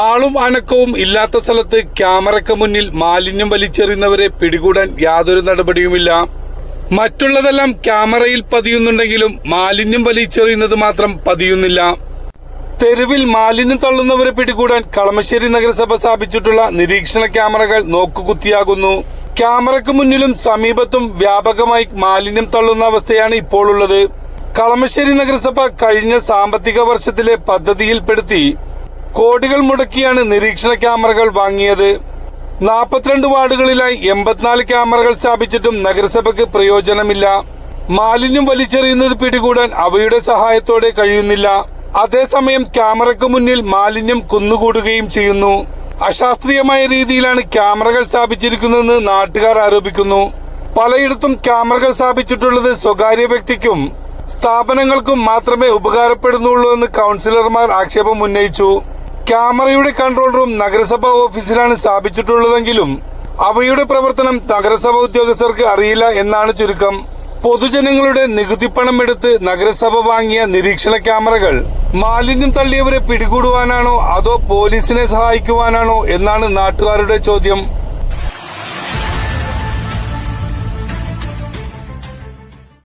ആളും അനക്കവും ഇല്ലാത്ത സ്ഥലത്ത് ക്യാമറയ്ക്ക് മുന്നിൽ മാലിന്യം വലിച്ചെറിയുന്നവരെ പിടികൂടാൻ യാതൊരു നടപടിയുമില്ല. മറ്റുള്ളതെല്ലാം ക്യാമറയിൽ പതിയുന്നുണ്ടെങ്കിലും മാലിന്യം വലിച്ചെറിയുന്നത് മാത്രം പതിയുന്നില്ല. തെരുവിൽ മാലിന്യം തള്ളുന്നവരെ പിടികൂടാൻ കളമശ്ശേരി നഗരസഭ സ്ഥാപിച്ചിട്ടുള്ള നിരീക്ഷണ ക്യാമറകൾ നോക്കുകുത്തിയാകുന്നു. ക്യാമറയ്ക്ക് മുന്നിലും സമീപത്തും വ്യാപകമായി മാലിന്യം തള്ളുന്ന അവസ്ഥയാണ് ഇപ്പോൾ ഉള്ളത് കളമശ്ശേരി നഗരസഭ കഴിഞ്ഞ സാമ്പത്തിക വർഷത്തിലെ പദ്ധതിയിൽപ്പെടുത്തി കോടികൾ മുടക്കിയാണ് നിരീക്ഷണ ക്യാമറകൾ വാങ്ങിയത്. നാൽപ്പത്തിരണ്ട് വാർഡുകളിലായി എൺപത്തിനാല് ക്യാമറകൾ സ്ഥാപിച്ചിട്ടും നഗരസഭയ്ക്ക് പ്രയോജനമില്ല. മാലിന്യം വലിച്ചെറിയുന്നത് പിടികൂടാൻ അവയുടെ സഹായത്തോടെ കഴിയുന്നില്ല. അതേസമയം ക്യാമറയ്ക്ക് മുന്നിൽ മാലിന്യം കുന്നുകൂടുകയും ചെയ്യുന്നു. അശാസ്ത്രീയമായ രീതിയിലാണ് ക്യാമറകൾ സ്ഥാപിച്ചിരിക്കുന്നതെന്ന് നാട്ടുകാർ ആരോപിക്കുന്നു. പലയിടത്തും ക്യാമറകൾ സ്ഥാപിച്ചിട്ടുള്ളത് സ്വകാര്യ വ്യക്തിക്കും സ്ഥാപനങ്ങൾക്കും മാത്രമേ ഉപകാരപ്പെടുന്നുള്ളൂ എന്ന് കൗൺസിലർമാർ ആക്ഷേപം ഉന്നയിച്ചു. ക്യാമറയുടെ കൺട്രോൾ റൂം നഗരസഭാ ഓഫീസിലാണ് സ്ഥാപിച്ചിട്ടുള്ളതെങ്കിലും അവയുടെ പ്രവർത്തനം നഗരസഭാ ഉദ്യോഗസ്ഥർക്ക് അറിയില്ല എന്നാണ് ചുരുക്കം. പൊതുജനങ്ങളുടെ നികുതിപ്പണം എടുത്ത് നഗരസഭ വാങ്ങിയ നിരീക്ഷണ ക്യാമറകൾ മാലിന്യം തള്ളിയവരെ പിടികൂടുവാനാണോ അതോ പോലീസിനെ സഹായിക്കുവാനാണോ എന്നാണ് നാട്ടുകാരുടെ ചോദ്യം.